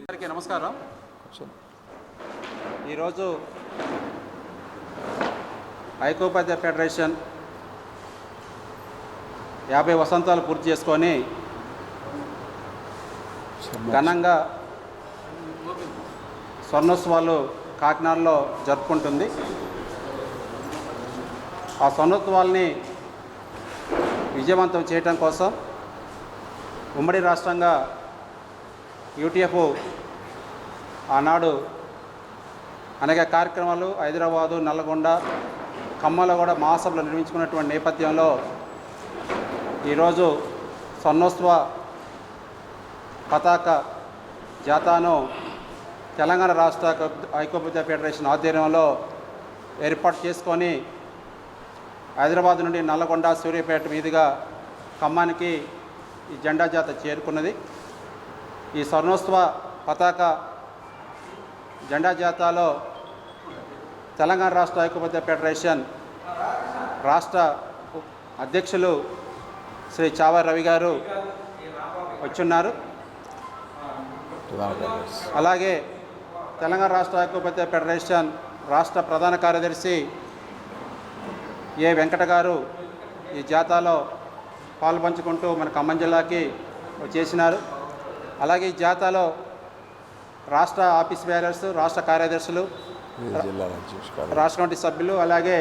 అందరికీ నమస్కారం. ఈరోజు ఐకోపాధ్య ఫెడరేషన్ యాభై వసంతాలు పూర్తి చేసుకొని ఘనంగా స్వర్ణోత్సవాలు కాకినాడలో జరుపుకుంటుంది. ఆ స్వర్ణోత్సవాల్ని విజయవంతం చేయటం కోసం ఉమ్మడి రాష్ట్రంగా యూటీఎఫ్ ఆనాడు అనేక కార్యక్రమాలు హైదరాబాదు నల్లగొండ ఖమ్మంలో కూడా మహాసభలు నిర్మించుకున్నటువంటి నేపథ్యంలో ఈరోజు స్వర్ణోత్సవ పతాక జాతాను తెలంగాణ రాష్ట్ర ఐకోపాధ్యాయ ఫెడరేషన్ ఆధ్వర్యంలో ఏర్పాటు చేసుకొని హైదరాబాద్ నుండి నల్లగొండ సూర్యాపేట మీదుగా ఖమ్మానికి ఈ జెండా జాత చేరుకున్నది. ఈ స్వర్ణోత్సవ పతాక జెండా జాతాలో తెలంగాణ రాష్ట్ర ఐక్యమత్య ఫెడరేషన్ రాష్ట్ర అధ్యక్షులు శ్రీ చావా రవి గారు వచ్చున్నారు. అలాగే తెలంగాణ రాష్ట్ర ఐక్యమత్య ఫెడరేషన్ రాష్ట్ర ప్రధాన కార్యదర్శి ఏ వెంకట గారు ఈ జాతాలో పాల్పంచుకుంటూ మన ఖమ్మం జిల్లాకి చేసినారు. అలాగే ఈ జాతాలో రాష్ట్ర ఆఫీస్ బేరర్స్ రాష్ట్ర కార్యదర్శులు. రాష్ట్ర కమిటీ సభ్యులు అలాగే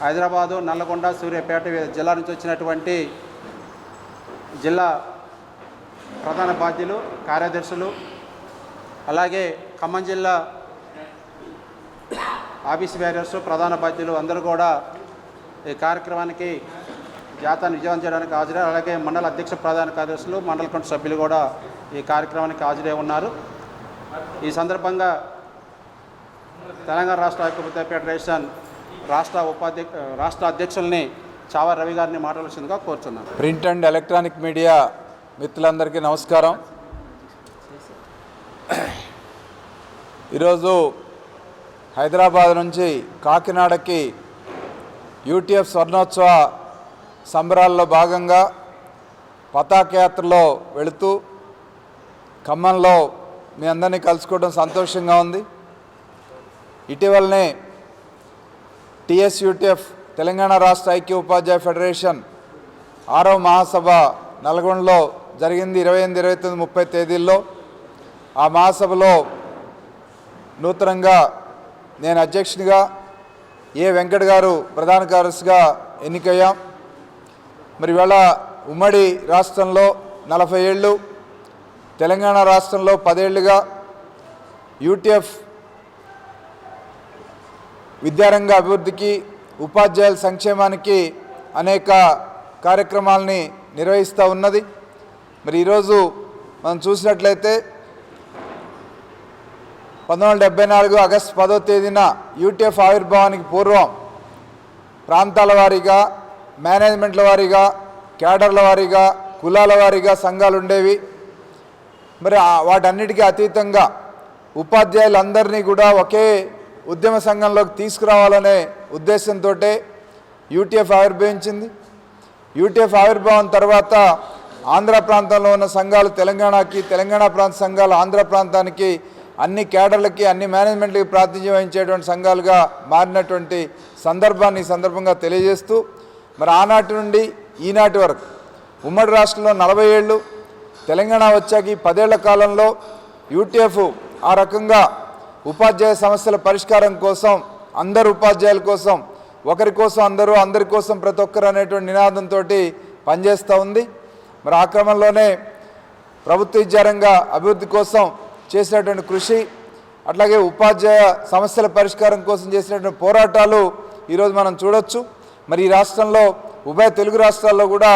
హైదరాబాదు నల్లగొండ సూర్యాపేట జిల్లా నుంచి వచ్చినటువంటి జిల్లా ప్రధాన బాధ్యులు కార్యదర్శులు అలాగే ఖమ్మం జిల్లా ఆఫీస్ బ్యారియర్స్ ప్రధాన బాధ్యులు అందరూ కూడా ఈ కార్యక్రమానికి జాతాన్ని విజయవంతం చేయడానికి హాజరై అలాగే మండల అధ్యక్ష ప్రధాన కార్యదర్శులు మండల కమిటీ సభ్యులు కూడా ఈ కార్యక్రమానికి హాజరై ఉన్నారు. ఈ సందర్భంగా తెలంగాణ రాష్ట్ర ఐక్యపత్య ఫెడరేషన్ రాష్ట్ర ఉపాధ్యక్ష రాష్ట్ర అధ్యక్షుల్ని చావా రవి గారిని మాట్లాడాల్సిందిగా కోరుతున్నాను ప్రింట్ అండ్ ఎలక్ట్రానిక్ మీడియా మిత్రులందరికీ నమస్కారం. ఈరోజు హైదరాబాద్ నుంచి కాకినాడకి యూటీఎఫ్ స్వర్ణోత్సవ సంబరాల్లో భాగంగా పతాకయాత్రలో వెళుతూ ఖమ్మంలో మీ అందరినీ కలుసుకోవడం సంతోషంగా ఉంది. ఇటీవలనే టీఎస్యూటీఎఫ్ తెలంగాణ రాష్ట్ర ఐక్య ఉపాధ్యాయ ఫెడరేషన్ ఆరో మహాసభ నల్గొండలో జరిగింది ఇరవై ఎనిమిది ఇరవై తొమ్మిది ముప్పై తేదీల్లో. ఆ మహాసభలో నూతనంగా నేను అధ్యక్షునిగా ఏ వెంకట్ గారు ప్రధాన కార్యదర్శిగా ఎన్నికయ్యాం. మరి ఇవాళ ఉమ్మడి రాష్ట్రంలో నలభై ఏళ్ళు తెలంగాణ రాష్ట్రంలో పదేళ్ళుగా యూటీఎఫ్ విద్యారంగ అభివృద్ధికి ఉపాధ్యాయుల సంక్షేమానికి అనేక కార్యక్రమాలని నిర్వహిస్తూ ఉన్నది. మరి ఈరోజు మనం చూసినట్లయితే పంతొమ్మిది వందల డెబ్బై నాలుగు ఆగస్టు పదో తేదీన యూటీఎఫ్ ఆవిర్భావానికి పూర్వం ప్రాంతాల వారీగా మేనేజ్మెంట్ల వారీగా క్యాడర్ల వారీగా కులాల వారీగా సంఘాలు ఉండేవి మరి వాటన్నిటికీ అతీతంగా ఉపాధ్యాయులందరినీ కూడా ఒకే ఉద్యమ సంఘంలోకి తీసుకురావాలనే ఉద్దేశంతో యూటీఎఫ్ ఆవిర్భవించింది. యూటీఎఫ్ ఆవిర్భావం తర్వాత ఆంధ్ర ప్రాంతంలో ఉన్న సంఘాలు తెలంగాణకి తెలంగాణ ప్రాంత సంఘాలు ఆంధ్ర ప్రాంతానికి అన్ని కేడర్లకి అన్ని మేనేజ్మెంట్లకి ప్రాతినిధ్యం వహించేటువంటి సంఘాలుగా మారినటువంటి సందర్భాన్ని సందర్భంగా తెలియజేస్తూ మరి ఆనాటి నుండి ఈనాటి వరకు ఉమ్మడి రాష్ట్రంలో నలభై ఏళ్ళు తెలంగాణ వచ్చాక ఈ పదేళ్ళ కాలంలో యూటీఎఫ్ ఆ రకంగా ఉపాధ్యాయ సమస్యల పరిష్కారం కోసం అందరు ఉపాధ్యాయుల కోసం ఒకరి కోసం అందరూ అందరి కోసం ప్రతి ఒక్కరు అనేటువంటి నినాదంతో పనిచేస్తూ ఉంది. మరి ఆ క్రమంలోనే ప్రభుత్వ విద్యారంగ అభివృద్ధి కోసం చేసినటువంటి కృషి అట్లాగే ఉపాధ్యాయ సమస్యల పరిష్కారం కోసం చేసినటువంటి పోరాటాలు ఈరోజు మనం చూడొచ్చు. మరి ఈ రాష్ట్రంలో ఉభయ తెలుగు రాష్ట్రాల్లో కూడా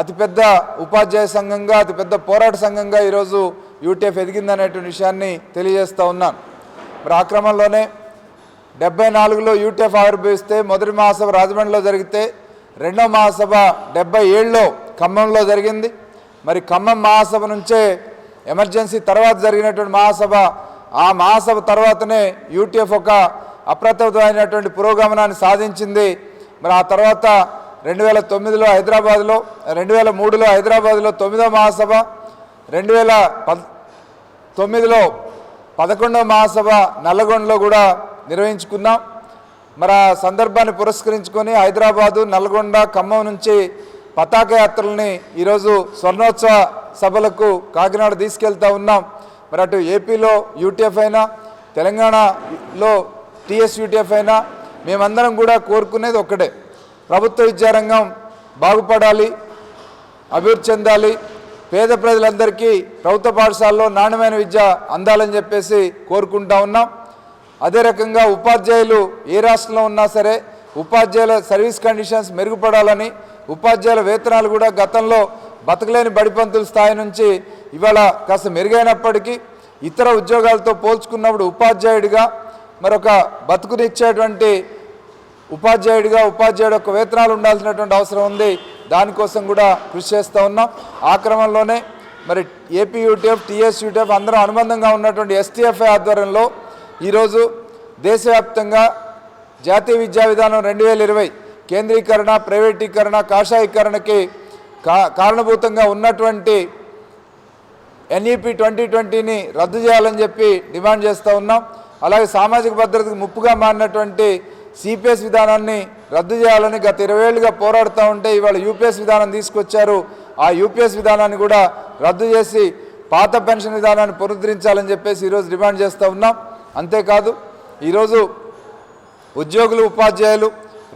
అతిపెద్ద ఉపాధ్యాయ సంఘంగా అతిపెద్ద పోరాట సంఘంగా ఈరోజు యూటీఎఫ్ ఎదిగిందనేటువంటి విషయాన్ని తెలియజేస్తూ ఉన్నాను. మరి ఆ క్రమంలోనే డెబ్బై నాలుగులో యూటీఎఫ్ ఆవిర్భవిస్తే మొదటి మహాసభ రాజమండ్రిలో జరిగితే రెండో మహాసభ డెబ్బై ఏడులో ఖమ్మంలో జరిగింది. మరి ఖమ్మం మహాసభ నుంచే ఎమర్జెన్సీ తర్వాత జరిగినటువంటి మహాసభ ఆ మహాసభ తర్వాతనే యూటీఎఫ్ ఒక అప్రతిమైనటువంటి పురోగమనాన్ని సాధించింది. మరి ఆ తర్వాత రెండు వేల తొమ్మిదిలో హైదరాబాద్లో రెండు వేల మూడులో హైదరాబాద్లో తొమ్మిదో మహాసభ రెండు వేల పద్ తొమ్మిదిలో పదకొండవ మహాసభ నల్లగొండలో కూడా నిర్వహించుకున్నాం మరి ఆ సందర్భాన్ని పురస్కరించుకొని హైదరాబాదు నల్గొండ ఖమ్మం నుంచి పతాక యాత్రల్ని ఈరోజు స్వర్ణోత్సవ సభలకు కాకినాడ తీసుకెళ్తా ఉన్నాం. మరి అటు ఏపీలో యూటీఎఫ్ అయినా తెలంగాణలో టీఎస్ యూటీఎఫ్ అయినా మేమందరం కూడా కోరుకునేది ఒక్కటే. ప్రభుత్వ విద్యారంగం బాగుపడాలి అభివృద్ధి చెందాలి. పేద ప్రజలందరికీ ప్రభుత్వ పాఠశాలలో నాణ్యమైన విద్య అందాలని చెప్పేసి కోరుకుంటా ఉన్నాం. అదే రకంగా ఉపాధ్యాయులు ఏ రాష్ట్రంలో ఉన్నా సరే ఉపాధ్యాయుల సర్వీస్ కండిషన్స్ మెరుగుపడాలని ఉపాధ్యాయుల వేతనాలు కూడా గతంలో బతకలేని బడిపంతుల స్థాయి నుంచి ఇవాళ కాస్త మెరుగైనప్పటికీ ఇతర ఉద్యోగాలతో పోల్చుకున్నప్పుడు ఉపాధ్యాయుడిగా మరొక బతుకునిచ్చేటువంటి ఉపాధ్యాయుడిగా ఉపాధ్యాయుడు యొక్క వేతనాలు ఉండాల్సినటువంటి అవసరం ఉంది. దానికోసం కూడా కృషి చేస్తూ ఉన్నాం. ఆ క్రమంలోనే మరి ఏపీ యూటీఎఫ్ టీఎస్ యూటీఎఫ్ అందరూ అనుబంధంగా ఉన్నటువంటి ఎస్టీఎఫ్ఐ ఆధ్వర్యంలో ఈరోజు దేశవ్యాప్తంగా జాతీయ విద్యా విధానం రెండు వేల ఇరవై కేంద్రీకరణ ప్రైవేటీకరణ కాషాయీకరణకి కా కారణభూతంగా ఉన్నటువంటి ఎన్ఈపి ట్వంటీ ట్వంటీని రద్దు చేయాలని చెప్పి డిమాండ్ చేస్తూ ఉన్నాం. అలాగే సామాజిక భద్రతకు ముప్పుగా మారినటువంటి సిపిఎస్ విధానాన్ని రద్దు చేయాలని గత ఇరవై ఏళ్ళుగా పోరాడుతూ ఉంటే ఇవాళ యూపీఎస్ విధానం తీసుకొచ్చారు. ఆ యూపీఎస్ విధానాన్ని కూడా రద్దు చేసి పాత పెన్షన్ విధానాన్ని పునరుద్ధరించాలని చెప్పేసి ఈరోజు డిమాండ్ చేస్తూ ఉన్నాం. అంతేకాదు ఈరోజు ఉద్యోగులు ఉపాధ్యాయులు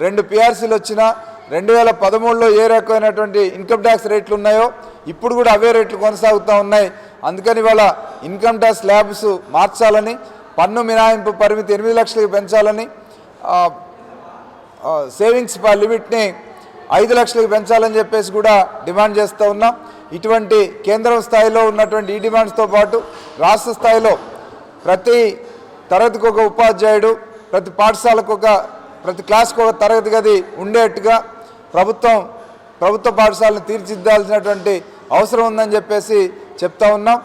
రెండు పిఆర్సీలు వచ్చినా రెండు వేల పదమూడులో ఏ రకమైనటువంటి ఇన్కమ్ ట్యాక్స్ రేట్లు ఉన్నాయో ఇప్పుడు కూడా అవే రేట్లు కొనసాగుతూ ఉన్నాయి. అందుకని ఇవాళ ఇన్కమ్ ట్యాక్స్ ల్యాబ్స్ మార్చాలని పన్ను మినహాయింపు పరిమితి ఎనిమిది లక్షలకు పెంచాలని సేవింగ్స్ లిమిట్ని ఐదు లక్షలకు పెంచాలని చెప్పేసి కూడా డిమాండ్ చేస్తూ ఉన్నాం. ఇటువంటి కేంద్రం స్థాయిలో ఉన్నటువంటి ఈ డిమాండ్స్తో పాటు రాష్ట్ర స్థాయిలో ప్రతి తరగతికి ఒక ఉపాధ్యాయుడు ప్రతి పాఠశాలకు ఒక ప్రతి క్లాస్కి ఒక తరగతి గది ఉండేట్టుగా ప్రభుత్వం ప్రభుత్వ పాఠశాలను తీర్చిదిద్దాల్సినటువంటి అవసరం ఉందని చెప్పేసి చెప్తా ఉన్నాం.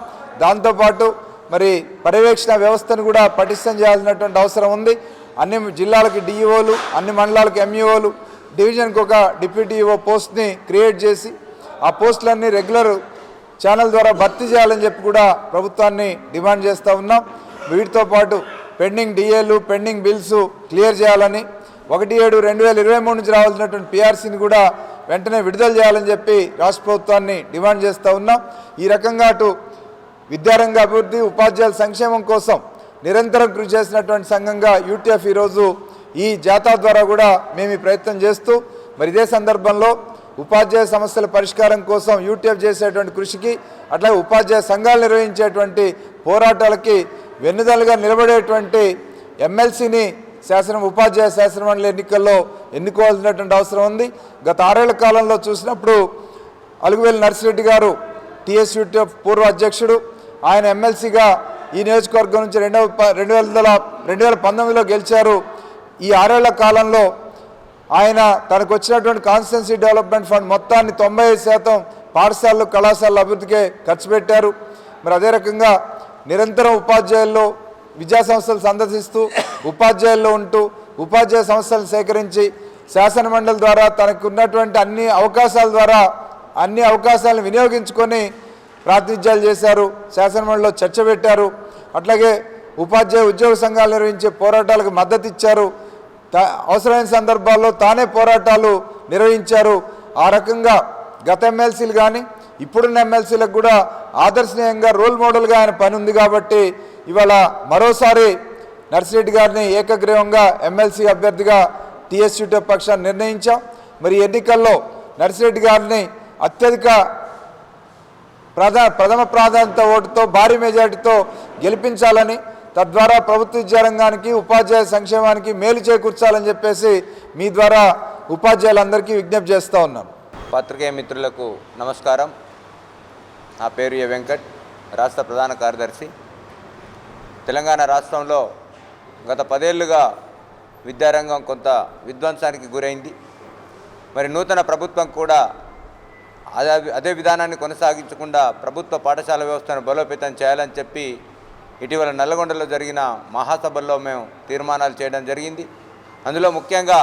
దాంతోపాటు మరి పర్యవేక్షణ వ్యవస్థను కూడా పటిష్టం చేయాల్సినటువంటి అవసరం ఉంది. అన్ని జిల్లాలకి డిఈఓలు అన్ని మండలాలకు ఎంఈఓలు డివిజన్కి ఒక డిప్యూటీ ఈఓ పోస్ట్ని క్రియేట్ చేసి ఆ పోస్టులన్నీ రెగ్యులర్ ఛానల్ ద్వారా భర్తీ చేయాలని చెప్పి కూడా ప్రభుత్వాన్ని డిమాండ్ చేస్తూ ఉన్నాం. వీటితో పాటు పెండింగ్ డిఏలు పెండింగ్ బిల్స్ క్లియర్ చేయాలని ఒకటి ఏడు రెండు వేల ఇరవై మూడు నుంచి రావాల్సినటువంటి పిఆర్సీని కూడా వెంటనే విడుదల చేయాలని చెప్పి రాష్ట్ర ప్రభుత్వాన్ని డిమాండ్ చేస్తూ ఉన్నాం. ఈ రకంగా అటు విద్యారంగ అభివృద్ధి ఉపాధ్యాయుల సంక్షేమం కోసం నిరంతరం కృషి చేసినటువంటి సంఘంగా యూటీఎఫ్ ఈరోజు ఈ జాతా ద్వారా కూడా మేము ఈ ప్రయత్నం చేస్తూ మరి ఇదే సందర్భంలో ఉపాధ్యాయ సమస్యల పరిష్కారం కోసం యూటీఎఫ్ చేసేటువంటి కృషికి అట్లాగే ఉపాధ్యాయ సంఘాలు నిర్వహించేటువంటి పోరాటాలకి వెన్నుదలుగా నిలబడేటువంటి ఎమ్మెల్సీని శాసనం ఉపాధ్యాయ శాసనమండలి ఎన్నికల్లో ఎన్నుకోవాల్సినటువంటి అవసరం ఉంది. గత ఆరేళ్ళ కాలంలో చూసినప్పుడు అలుగువేలి నర్సిరెడ్డి గారు టీఎస్యూటీఎఫ్ పూర్వ అధ్యక్షుడు ఆయన ఎమ్మెల్సీగా ఈ నియోజకవర్గం నుంచి రెండవ రెండు వేల రెండు వేల పంతొమ్మిదిలో గెలిచారు. ఈ ఆరేళ్ళ కాలంలో ఆయన తనకు వచ్చినటువంటి కాన్స్టిట్యున్సీ డెవలప్మెంట్ ఫండ్ మొత్తాన్ని తొంభై ఐదు శాతం పాఠశాలలు కళాశాలల అభివృద్ధికే ఖర్చు పెట్టారు. మరి అదే రకంగా నిరంతరం ఉపాధ్యాయుల్లో విద్యా సంస్థలు సందర్శిస్తూ ఉపాధ్యాయుల్లో ఉంటూ ఉపాధ్యాయ సంస్థలు సేకరించి శాసన మండలి ద్వారా తనకు ఉన్నటువంటి అన్ని అవకాశాల ద్వారా అన్ని అవకాశాలను వినియోగించుకొని ప్రాతినిధ్యాలు చేశారు శాసనమండలిలో చర్చ పెట్టారు. అట్లాగే ఉపాధ్యాయ ఉద్యోగ సంఘాలు నిర్వహించే పోరాటాలకు మద్దతు ఇచ్చారు. తా- అవసరమైన సందర్భాల్లో తానే పోరాటాలు నిర్వహించారు. ఆ రకంగా గత ఎమ్మెల్సీలు కానీ ఇప్పుడున్న ఎమ్మెల్సీలకు కూడా ఆదర్శనీయంగా రోల్ మోడల్గా ఆయన పని ఉంది కాబట్టి ఇవాళ మరోసారి నర్సిరెడ్డి గారిని ఏకగ్రీవంగా ఎమ్మెల్సీ అభ్యర్థిగా టీఎస్యూటీ పక్షాన్ని నిర్ణయించాం. మరి ఎన్నికల్లో నర్సిరెడ్డి గారిని అత్యధిక ప్రధా ప్రథమ ప్రాధాన్యత ఓటుతో భారీ మెజార్టీతో గెలిపించాలని తద్వారా ప్రభుత్వ విద్యారంగానికి ఉపాధ్యాయ సంక్షేమానికి మేలు చేకూర్చాలని చెప్పేసి మీ ద్వారా ఉపాధ్యాయులందరికీ విజ్ఞప్తి చేస్తూ ఉన్నాను పాత్రికేయ మిత్రులకు నమస్కారం. నా పేరు ఏ వెంకట్ రాష్ట్ర ప్రధాన కార్యదర్శి. తెలంగాణ రాష్ట్రంలో గత పదేళ్ళుగా విద్యారంగం కొంత విధ్వంసానికి గురైంది. మరి నూతన ప్రభుత్వం కూడా అదే అదే విధానాన్ని కొనసాగించకుండా ప్రభుత్వ పాఠశాల వ్యవస్థను బలోపేతం చేయాలని చెప్పి ఇటీవల నల్లగొండలో జరిగిన మహాసభల్లో మేము తీర్మానాలు చేయడం జరిగింది. అందులో ముఖ్యంగా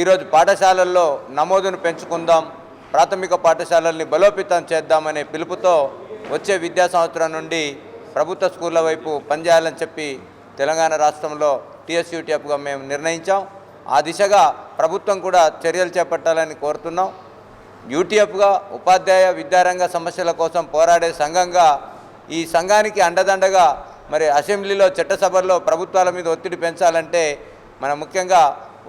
ఈరోజు పాఠశాలల్లో నమోదును పెంచుకుందాం ప్రాథమిక పాఠశాలల్ని బలోపేతం చేద్దామనే పిలుపుతో వచ్చే విద్యా సంవత్సరం నుండి ప్రభుత్వ స్కూళ్ళ వైపు పనిచేయాలని చెప్పి తెలంగాణ రాష్ట్రంలో టీఎస్యూటీఎఫ్గా మేము నిర్ణయించాం. ఆ దిశగా ప్రభుత్వం కూడా చర్యలు చేపట్టాలని కోరుతున్నాం. యూటీఎఫ్గా ఉపాధ్యాయ విద్యారంగ సమస్యల కోసం పోరాడే సంఘంగా ఈ సంఘానికి అండదండగా మరి అసెంబ్లీలో చట్టసభల్లో ప్రభుత్వాల మీద ఒత్తిడి పెంచాలంటే మన ముఖ్యంగా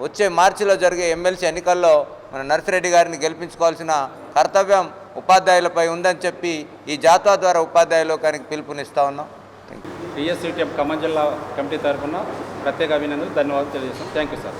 వచ్చే మార్చిలో జరిగే ఎమ్మెల్సీ ఎన్నికల్లో మన నర్సిరెడ్డి గారిని గెలిపించుకోవాల్సిన కర్తవ్యం ఉపాధ్యాయులపై ఉందని చెప్పి ఈ జాతా ద్వారా ఉపాధ్యాయ లోకానికి పిలుపునిస్తా ఉన్నాం. టీఎస్సీటీఎఫ్ ఖమ్మం జిల్లా కమిటీ తరఫున ప్రత్యేక అభినందనలు ధన్యవాదాలు తెలియజేస్తాం థ్యాంక్ యూ సార్.